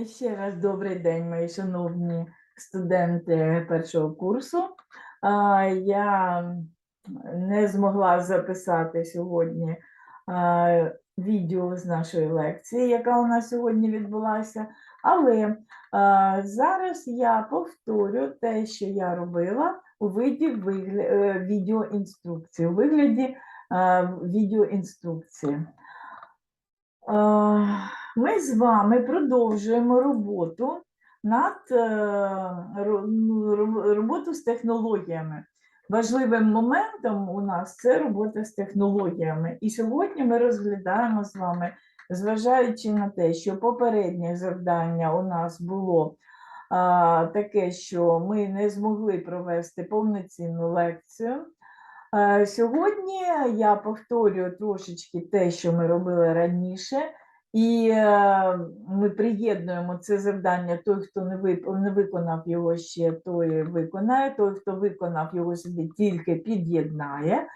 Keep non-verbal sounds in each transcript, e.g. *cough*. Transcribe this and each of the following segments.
Ще раз добрий день, мої шановні студенти першого курсу. Я не змогла записати сьогодні відео з нашої лекції, яка у нас сьогодні відбулася, але зараз я повторю те, що я робила у виді е, відеоінструкції, у вигляді відеоінструкції. Ми з вами продовжуємо роботу над е, ну, ро- роботу з технологіями. Важливим моментом у нас це робота з технологіями. І сьогодні ми розглядаємо з вами, зважаючи на те, що попереднє завдання у нас було таке, що ми не змогли провести повноцінну лекцію. Е, Сьогодні я повторюю трошечки те, що ми робили раніше, і е, ми приєднуємо це завдання. Той, хто не виконав його ще, той виконає, той, хто виконав його собі, тільки під'єднає.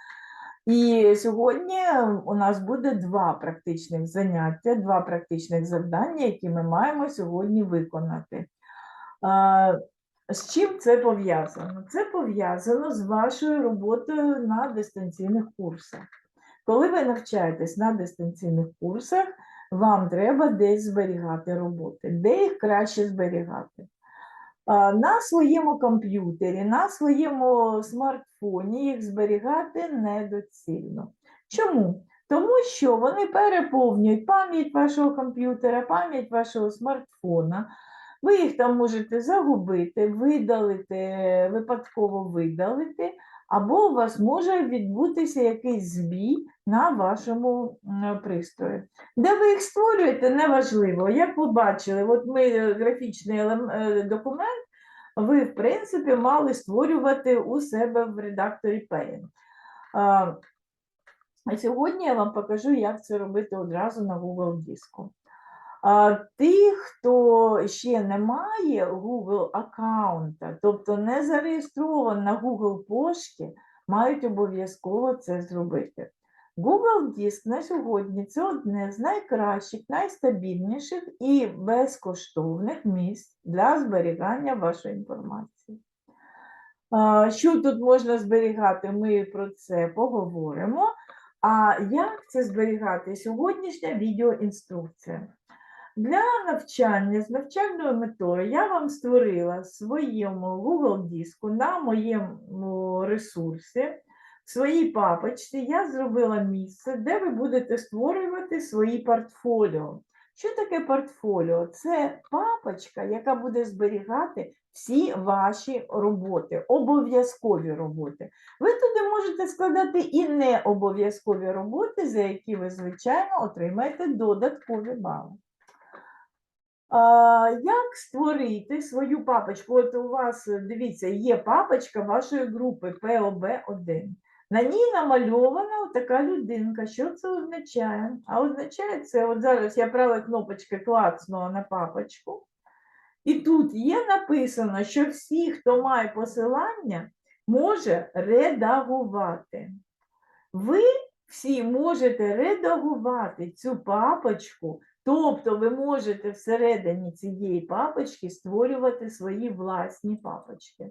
І сьогодні у нас буде два практичних заняття, два практичних завдання, які ми маємо сьогодні виконати. З чим це пов'язано? Це пов'язано з вашою роботою на дистанційних курсах. Коли ви навчаєтесь на дистанційних курсах, вам треба десь зберігати роботи. Де їх краще зберігати? На своєму комп'ютері, на своєму смартфоні їх зберігати недоцільно. Чому? Тому що вони переповнюють пам'ять вашого комп'ютера, пам'ять вашого смартфона. Ви їх там можете загубити, видалити, випадково видалити, або у вас може відбутися якийсь збій на вашому пристрої. Де ви їх створюєте, неважливо. Як ви бачили, от ми е, графічний е, документ, ви, в принципі, мали створювати у себе в редакторі Paint. А, сьогодні я вам покажу, як це робити одразу на Google диску. А ті, хто ще не має Google аккаунта, тобто не зареєстрований на Google пошті, мають обов'язково це зробити. Google Диск на сьогодні це одне з найкращих, найстабільніших і безкоштовних місць для зберігання вашої інформації. Що тут можна зберігати? Ми про це поговоримо. А як це зберігати? Сьогоднішня відеоінструкція. Для навчання з навчальною метою я вам створила своєму Google диску на моєму ресурсі, в своїй папочці я зробила місце, де ви будете створювати свої портфоліо. Що таке портфоліо? Це папочка, яка буде зберігати всі ваші роботи, обов'язкові роботи. Ви туди можете складати і не обов'язкові роботи, за які ви, звичайно, отримаєте додаткові бали. Як створити свою папочку? От у вас, е, дивіться, є папочка вашої групи POB1. На ній намальована така людинка. Що це означає? А означає це, от зараз я правою кнопочкою клацнула на папочку, і тут є написано, що всі, хто має посилання, може редагувати. Ви всі можете редагувати цю папочку Тобто ви можете всередині цієї папочки створювати свої власні папочки.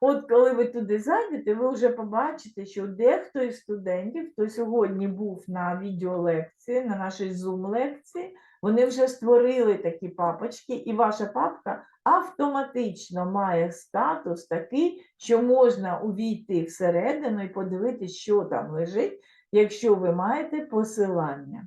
От коли ви туди зайдете, ви вже побачите, що дехто із студентів, хто сьогодні був на відеолекції, на нашій Zoom-лекції, вони вже створили такі папочки, і ваша папка автоматично має статус такий, що можна увійти всередину і подивитися, що там лежить, якщо ви маєте посилання.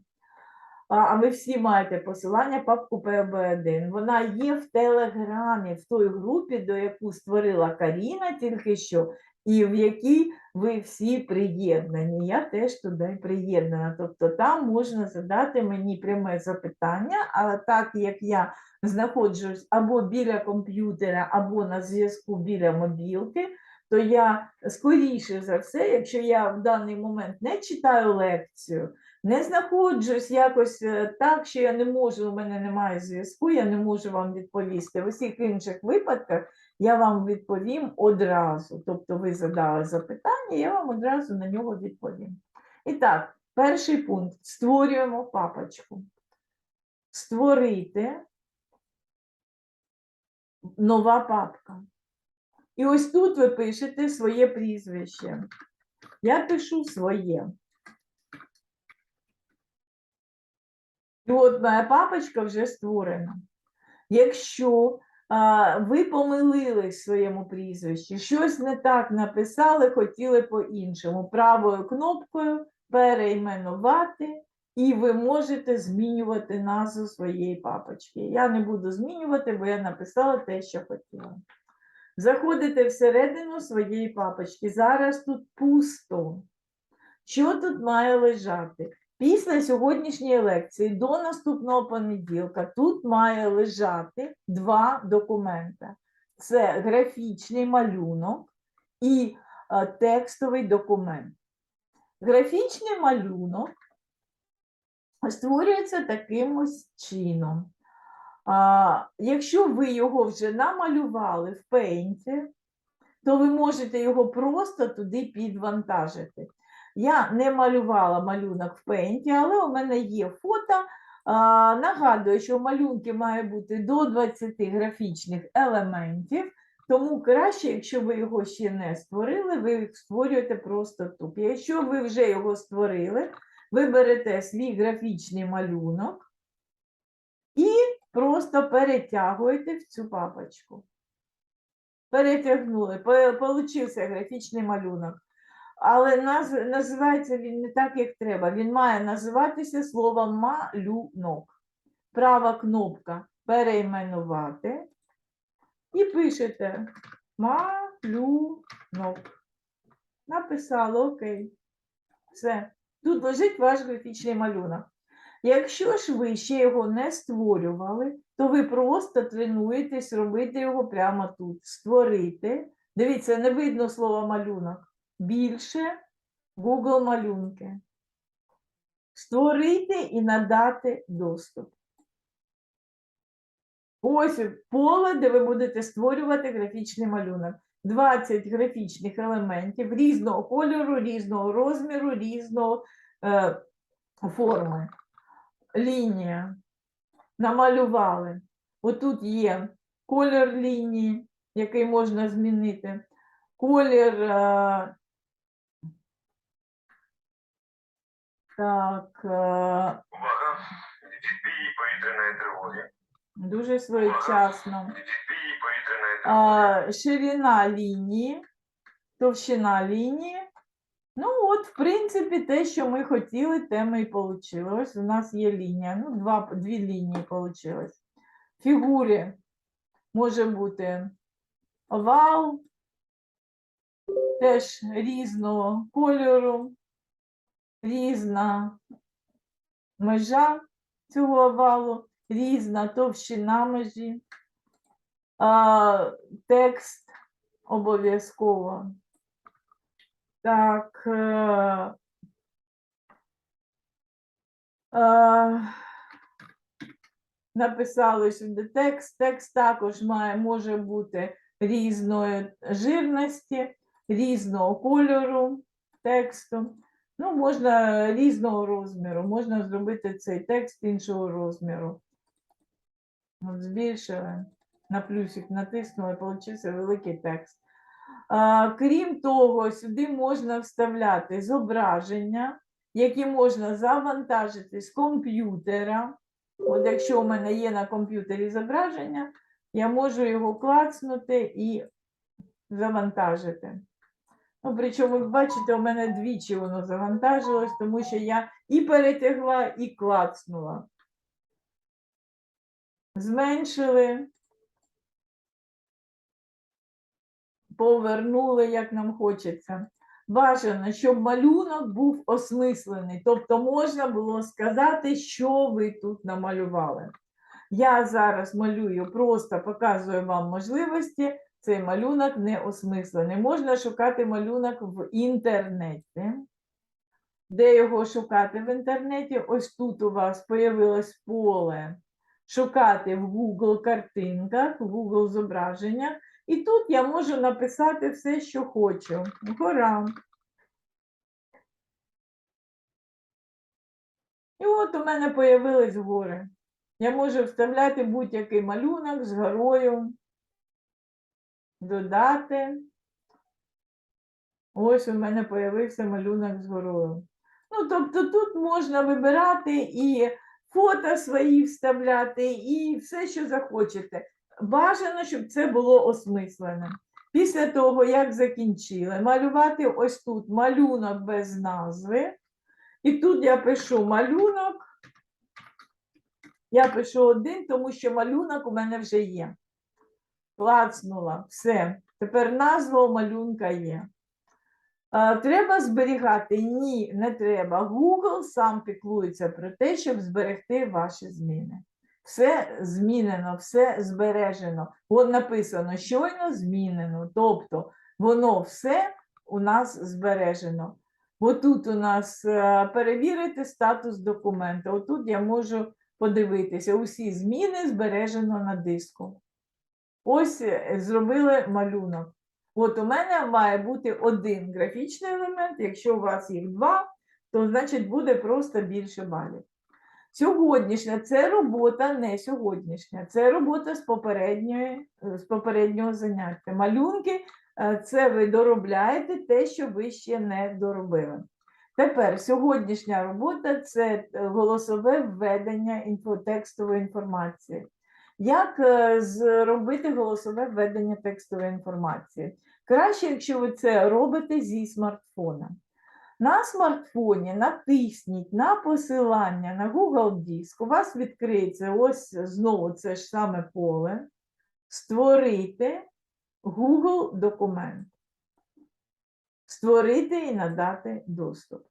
А ви всі маєте посилання папку ПБ1. Вона є в Телеграмі, в той групі, до яку створила Каріна тільки що, і в якій ви всі приєднані. Я теж туди приєднана. Тобто там можна задати мені пряме запитання, але так як я знаходжусь або біля комп'ютера, або на зв'язку біля мобілки, то я скоріше за все, якщо я в даний момент не читаю лекцію, не знаходжусь якось е, так, що я не можу, у мене немає зв'язку, я не можу вам відповісти. В усіх інших випадках я вам відповім одразу. Тобто ви задали запитання, я вам одразу на нього відповім. І так, перший пункт: створюємо папочку. Створити нова папка. І ось тут ви пишете своє прізвище. Я пишу своє. І от моя папочка вже створена. Якщо а, ви помилились в своєму прізвищі, щось не так написали, хотіли по-іншому. Правою кнопкою перейменувати, і ви можете змінювати назву своєї папочки. Я не буду змінювати, бо я написала те, що хотіла. Заходите всередину своєї папочки. Зараз тут пусто. Що тут має лежати? Після сьогоднішньої лекції до наступного понеділка тут має лежати два документи: це графічний малюнок і е, текстовий документ. Графічний малюнок створюється таким ось чином. Якщо ви його вже намалювали в пейнті, то ви можете його просто туди підвантажити. Я не малювала малюнок в пейнті, але у мене є фото. Нагадую, що в малюнки має бути до 20 графічних елементів, тому краще, якщо ви його ще не створили, ви створюєте просто тут. Якщо ви вже його створили, ви берете свій графічний малюнок і просто перетягуєте в цю папочку. Перетягнули, по- получився графічний малюнок. Але наз, називається він не так, як треба. Він має називатися словом малюнок. Права кнопка перейменувати. І пишете малюнок. Написали, окей. Все. Тут лежить ваш графічний малюнок. Якщо ж ви ще його не створювали, то ви просто тренуєтесь робити його прямо тут. Створити. Дивіться, не видно слово малюнок. Більше Google малюнки. Створити і надати доступ. Ось поле, де ви будете створювати графічний малюнок. 20 графічних елементів різного кольору, різного розміру, різного е, форми. Лінія. Намалювали. Отут є колір лінії, який можна змінити. Колір. Е, так, е, Увага! Від дії повітряної тривоги. дуже своєчасно. Від дії повітряної тривоги. Ширина лінії, товщина лінії. Ну, от, в принципі, те, що ми хотіли, те ми і отримали. Ось у нас є лінія. Ну, два, дві лінії вийшло. Фігури може бути овал, теж різного кольору, різна межа цього овалу, різна товщина межі. А, текст обов'язково. Так. Е, е, написали сюди текст. Текст також має, може бути різної жирності, різного кольору тексту. Ну, можна різного розміру, можна зробити цей текст іншого розміру. От збільшили, на плюсик натиснули, получився великий текст. А, крім того, сюди можна вставляти зображення, які можна завантажити з комп'ютера. От якщо у мене є на комп'ютері зображення, я можу його клацнути і завантажити. Ну, причому, бачите, у мене двічі воно завантажилось, тому що я і перетягла, і клацнула. Зменшили, повернули, як нам хочеться. Бажано, щоб малюнок був осмислений, тобто можна було сказати, що ви тут намалювали. Я зараз малюю, просто показую вам можливості. Цей малюнок не осмислений. Можна шукати малюнок в інтернеті. Де його шукати в інтернеті? Ось тут у вас появилось поле шукати в Google картинках, в Google зображеннях. І тут я можу написати все, що хочу. Гора. І от у мене появились гори. Я можу вставляти будь-який малюнок з горою. Додати. Ось у мене появився малюнок з горою. Ну, тобто тут можна вибирати і фото свої вставляти, і все, що захочете. Бажано, щоб це було осмислене. Після того, як закінчили, малювати ось тут малюнок без назви. І тут я пишу малюнок. Я пишу один, тому що малюнок у мене вже є. Клацнула, все. Тепер назва у малюнка є. Треба зберігати? Ні, не треба. Google сам піклується про те, щоб зберегти ваші зміни. Все змінено, все збережено. От написано, щойно змінено. Тобто воно все у нас збережено. Отут у нас е, перевірити статус документа. Отут я можу подивитися, усі зміни збережено на диску. Ось е, зробили малюнок. От у мене має бути один графічний елемент. Якщо у вас їх два, то значить буде просто більше балів. Сьогоднішня це робота не сьогоднішня, це робота з, попередньої, е, з попереднього заняття. Малюнки е, це ви доробляєте те, що ви ще не доробили. Тепер сьогоднішня робота це голосове введення інфотекстової інформації. Як е, зробити голосове введення текстової інформації? Краще, якщо ви це робите зі смартфона. На смартфоні натисніть на посилання на Google Диск, у вас відкриється ось знову це ж саме поле. Створити Google документ. Створити і надати доступ.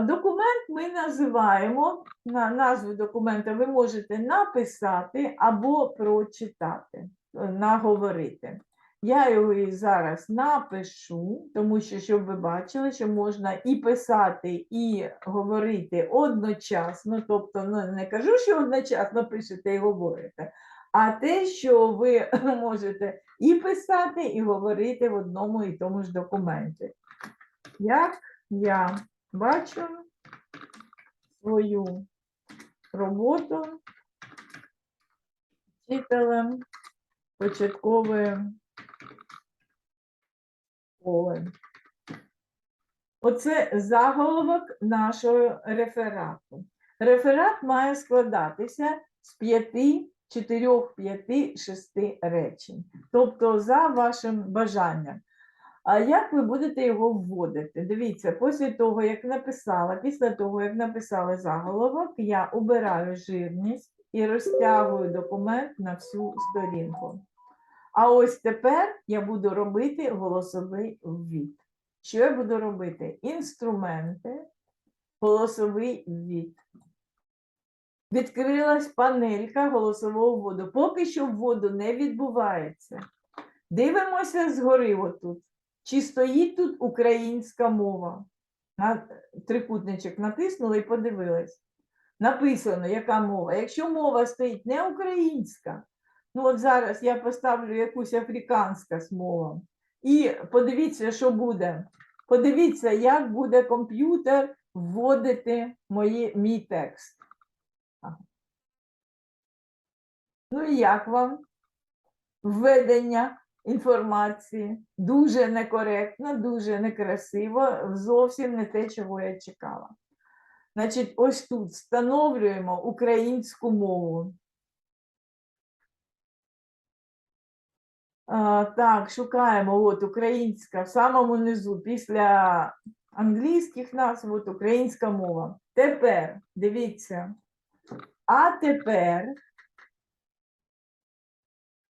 Документ ми називаємо, на назву документа ви можете написати або прочитати, е, наговорити. Я його і зараз напишу, тому що, щоб ви бачили, що можна і писати, і говорити одночасно. Тобто, ну, не кажу, що одночасно пишете і говорите, а те, що ви *laughs* можете і писати, і говорити в одному і тому ж документі. Як я бачу свою роботу вчителем початкової школи. Оце заголовок нашого реферату. Реферат має складатися з п'яти, чотирьох, п'яти, шести речень. Тобто за вашим бажанням. А як ви будете його вводити? Дивіться, після того, як написала, після того, як написали заголовок, я обираю жирність і розтягую документ на всю сторінку. А ось тепер я буду робити голосовий ввід. Що я буду робити? Інструменти, голосовий ввід. Відкрилась панелька голосового вводу. Поки що вводу не відбувається. Дивимося згори отут. Чи стоїть тут українська мова? На трикутничок натиснули і подивились. Написано, яка мова. Якщо мова стоїть не українська, ну от зараз я поставлю якусь африканська мова. І подивіться, що буде. Подивіться, як буде комп'ютер вводити мої, мій текст. Ну і як вам введення інформації? Дуже некоректно, дуже некрасиво, зовсім не те, чого я чекала. Значить, ось тут встановлюємо українську мову. А, так, шукаємо от українська в самому низу після англійських назв, от українська мова. Тепер дивіться. А тепер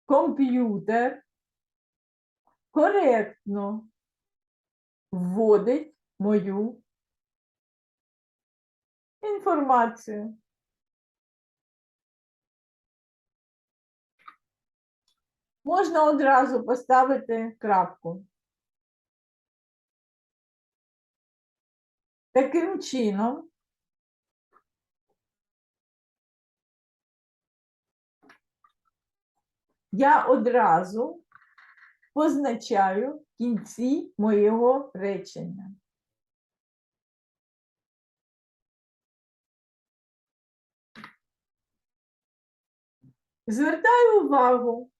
комп'ютер коректно вводить мою інформацію. Можна одразу поставити крапку. Таким чином, я одразу позначаю в кінці моєго речення. Звертаю увагу.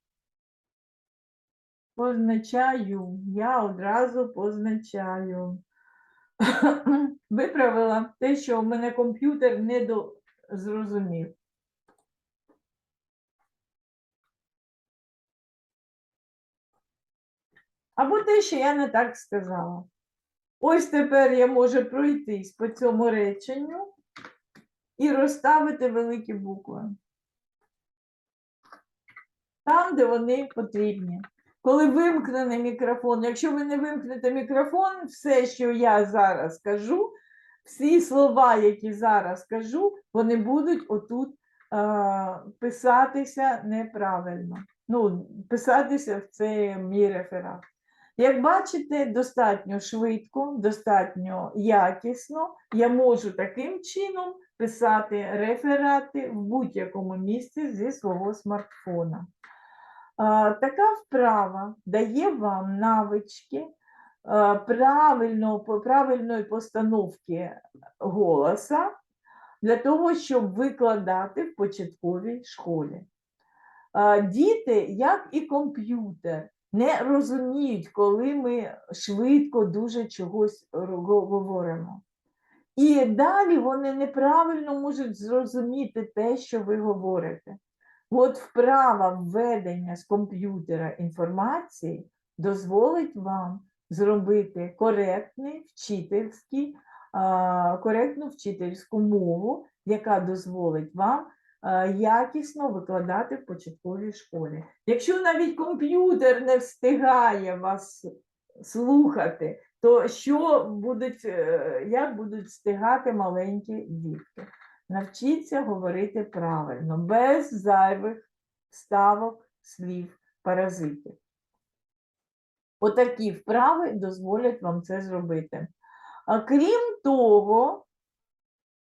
Позначаю. Я одразу позначаю. *coughs* Виправила те, що в мене комп'ютер не зрозумів. Або те, що я не так сказала. Ось тепер я можу пройтись по цьому реченню і розставити великі букви. Там, де вони потрібні. Коли вимкнений мікрофон, якщо ви не вимкнете мікрофон, все, що я зараз кажу, всі слова, які зараз кажу, вони будуть отут е, писатися неправильно. Ну, писатися в цей мій реферат. Як бачите, достатньо швидко, достатньо якісно я можу таким чином писати реферати в будь-якому місці зі свого смартфона. Така вправа дає вам навички правильно, правильної постановки голоса для того, щоб викладати в початковій школі. Діти, як і комп'ютер, не розуміють, коли ми швидко дуже чогось говоримо. І далі вони неправильно можуть зрозуміти те, що ви говорите. От вправа введення з комп'ютера інформації дозволить вам зробити коректний вчительський, коректну вчительську мову, яка дозволить вам якісно викладати в початковій школі. Якщо навіть комп'ютер не встигає вас слухати, то що будуть, е, як будуть встигати маленькі дітки? Навчіться говорити правильно, без зайвих ставок, слів, паразитів. Отакі вправи дозволять вам це зробити. Крім того,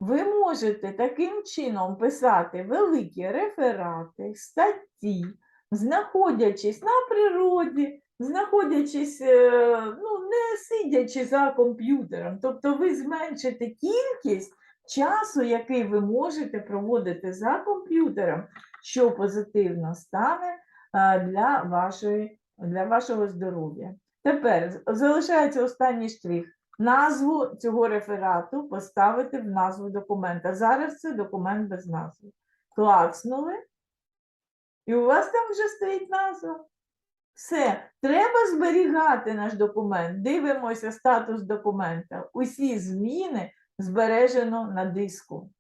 ви можете таким чином писати великі реферати, статті, знаходячись на природі, знаходячись, е, ну, не сидячи за комп'ютером. Тобто ви зменшите кількість часу, який ви можете проводити за комп'ютером, що позитивно стане е, для, вашої, для вашого здоров'я. Тепер залишається останній штрих. Назву цього реферату поставити в назву документа. Зараз це документ без назви. Клацнули, і у вас там вже стоїть назва. Все, треба зберігати наш документ. Дивимося статус документа. Усі зміни збережено на диску.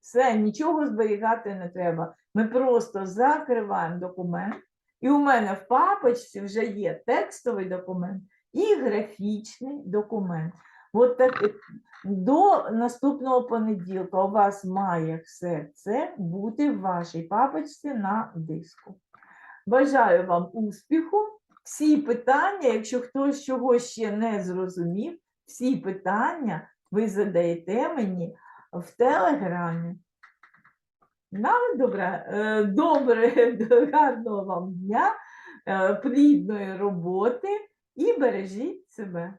Все, нічого зберігати не треба. Ми просто закриваємо документ, і у мене в папочці вже є текстовий документ і графічний документ. От так, е, до наступного понеділка у вас має все це бути в вашій папочці на диску. Бажаю вам успіху. Всі питання, якщо хтось чогось ще не зрозумів, всі питання ви задаєте мені в телеграмі. На добре, е, добре, *laughs* гарного вам дня, е, плідної роботи і бережіть себе.